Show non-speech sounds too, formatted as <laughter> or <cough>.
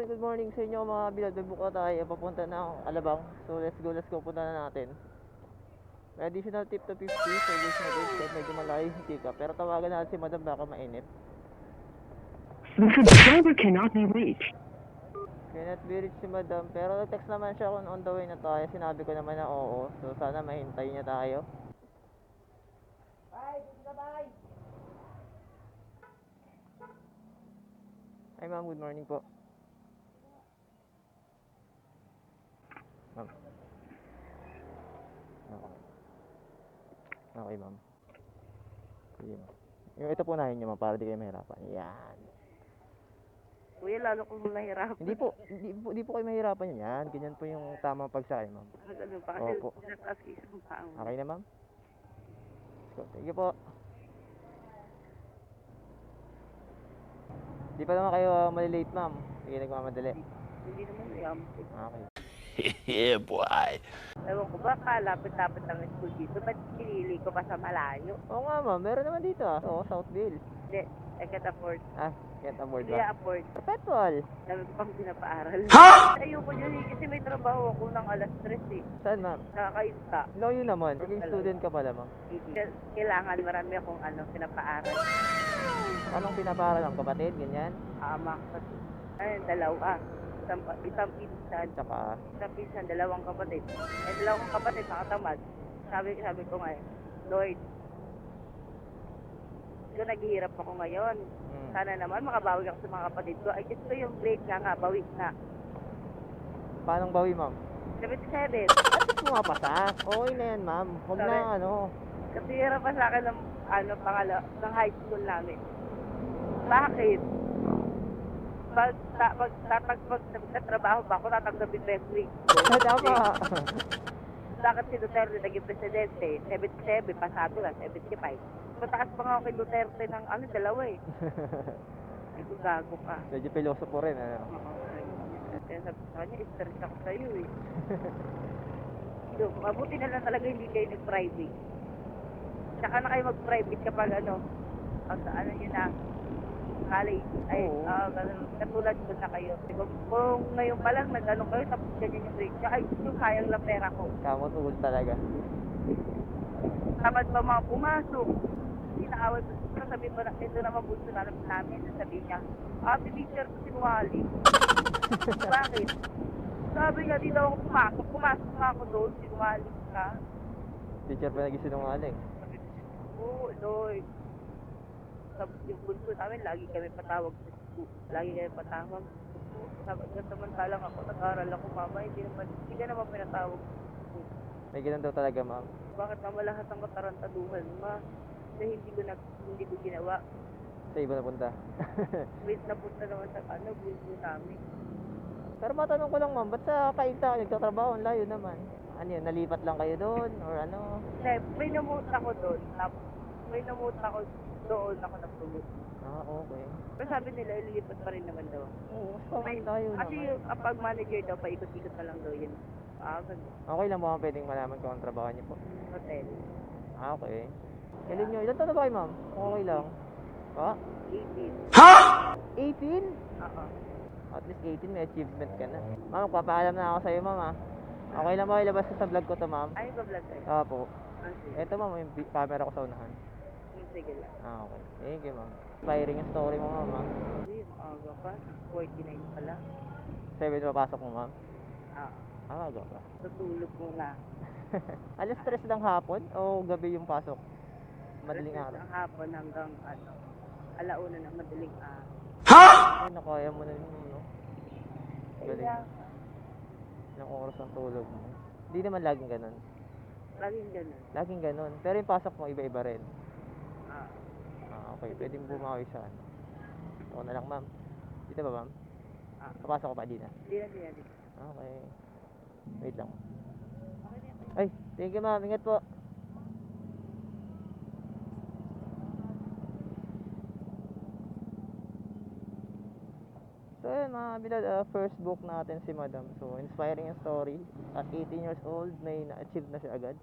Ayun, good morning sa inyo mga bilad. May buka tayo. Papunta na ang Alabang. So let's go, let's go. Punta na natin. May additional tip to 50. Service na good. Kahit medyo malayo yung up. Pero tawagan natin si madam baka mainit. The subscriber cannot be reached. Cannot be reached si madam. Pero text naman siya kung on the way na tayo. Sinabi ko naman na oo. So sana mahintay niya tayo. Hi ma'am, good morning po. Ma'am. Okay. Okay ma'am. Sige ma'am. Yung ito po nahin niyo ma'am para di kayo mahirapan. Yan. Kuya, lalo kong nahirap. Hindi po, hindi po, hindi po kayo mahirapan yan. Ganyan po yung tamang pagsakay ma'am. Ah, Ganun pa kasi Opo. nataas ko isang mo. Okay na ma'am? So, sige po. Di pa naman kayo uh, malilate ma'am. Sige, nagmamadali. Hindi naman yam. Okay. <laughs> yeah, boy. Ewan ko ba, kalapit-lapit ang school dito. Ba't pinili ko pa sa malayo? Oo nga ma'am, meron naman dito ah. Oo, Southville. Hindi, I can't afford. Ah, can't afford Hindi ba? afford. Perpetual. Dami ko pang pinapaaral. Ha? Ayoko dyan eh, kasi may trabaho ako ng alas 3 eh. Saan ma'am? Nakakainta. No, yun naman. Naging student ka pala ma'am. Kailangan marami akong ano, pinapaaral. Anong pinaparal ng kapatid? Ganyan? Ama kasi. Ayun, dalawa. Isang, isang pinsan. Tsaka, Isang pinsan, dalawang kapatid. Eh, dalawang kapatid, nakatamad. Sabi, sabi ko nga, eh, Lord, ko naghihirap ako ngayon. mm, Sana naman makabawi ako sa mga kapatid ko. Ay, gusto yung grade nga nga, bawi na. paanong bawi ma'am? 77. At least pumapasa. Okay na yan ma'am. Huwag na Sorry. ano. Kasi hirap pa sa akin ng, ano, pangala, ng high school namin. Bakit? Pag, ta, pag, tatag, pag, nagtatrabaho ba ako, tatanggapin pa yung grade. <laughs> Tama. Bakit si Duterte naging presidente? 77, pasado lang, 75. Mataas pa nga ako kay Duterte ng ano, dalawa eh. <laughs> Ay, kung gago ka. Medyo pilosopo rin ano. Kaya sabi ko sa kanya, stress ako sa'yo eh. <laughs> So, mabuti na lang talaga hindi kayo nag-private. Tsaka na kayo mag-private kapag ano, ang ano nyo na, college. Ay, Oo. ah, ganun, katulad ko na kayo. Kung, kung ngayon pa lang nag-ano kayo, tapos ganyan yung grade. Tsaka yung sayang lang pera ko. Kamot ugol talaga. Tamad pa mga pumasok. Inaaway ko. Pero sabi ko na, ito naman bunso na namin. Sabi niya, ah, teacher ko sinungaling. <laughs> Bakit? Sabi niya, di daw ako pumasok. Pumasok nga ako doon, sinungaling ka. Teacher pa naging sinungaling. Oo, Lord. Sabi yung bunso namin, lagi kami patawag sa school. Lagi kami patawag. Sabi ko, samantalang ako, nag-aral ako, mama, hindi naman, hindi ka naman pinatawag. May ganun daw talaga ma'am. Bakit naman lahat ng katarantaduhan, ma? Na hindi ko, na, hindi ko ginawa. Sa iba na punta. <laughs> Wait, napunta naman sa ano, bunso namin. Pero matanong ko lang ma'am, ba't sa kaita nagtatrabaho? Ang layo naman. Ano yun, nalipat lang kayo doon? Or ano? Hindi, may namut ako doon. Tapos, may namut ako doon ako nagtulog. Ah, okay. Pero sabi nila, ililipat pa rin naman daw. Oo, May, tayo kasi naman. yung kapag manager daw, paikot-ikot na lang daw yun. Ah, ganun. Okay lang ba pwedeng malaman kung ang trabaho niyo po? Hotel. Ah, okay. Ilan nyo? Ilan taon na ba kayo ma'am? Okay lang. Pa? 18. Ha? 18? Oo. At least 18 may achievement ka na. Ma'am, papaalam na ako sa'yo ma'am ah. Okay lang ba ilabas ko sa vlog ko to ma'am? Ay, ba vlog kayo? Ah po. Ah. Eto ma'am, yung camera ko sa unahan. Sige lang. Ah, okay. Thank you ma'am. Inspiring yung story mo ma'am ah. Hindi, maaga pa. 49 pala. 7 papasok mo ma'am? Ah, Ah, aga pa. tutulog muna. <laughs> Alas 3 ng hapon o gabi yung pasok? Madaling Alas araw. Ang hapon hanggang ano, alauna ng madaling araw. Ha? Ay, nakaya mo na yun, no? Galing. Kaya, Ilang oras ang tulog mo. Hindi naman laging ganun. laging ganun. Laging ganun. Pero yung pasok mo, iba-iba rin. Okay. Pwedeng bumawi sa ano. Ako na lang, ma'am. Dito ba, ma'am? Ah. Papasok ko pa, di na. hindi na, hindi na. hindi na. Okay. Wait lang. Ay, thank you, ma'am. Ingat po. So, yun, mga bilad, ah, first book natin si Madam. So, inspiring story. At 18 years old, may na-achieve na siya agad.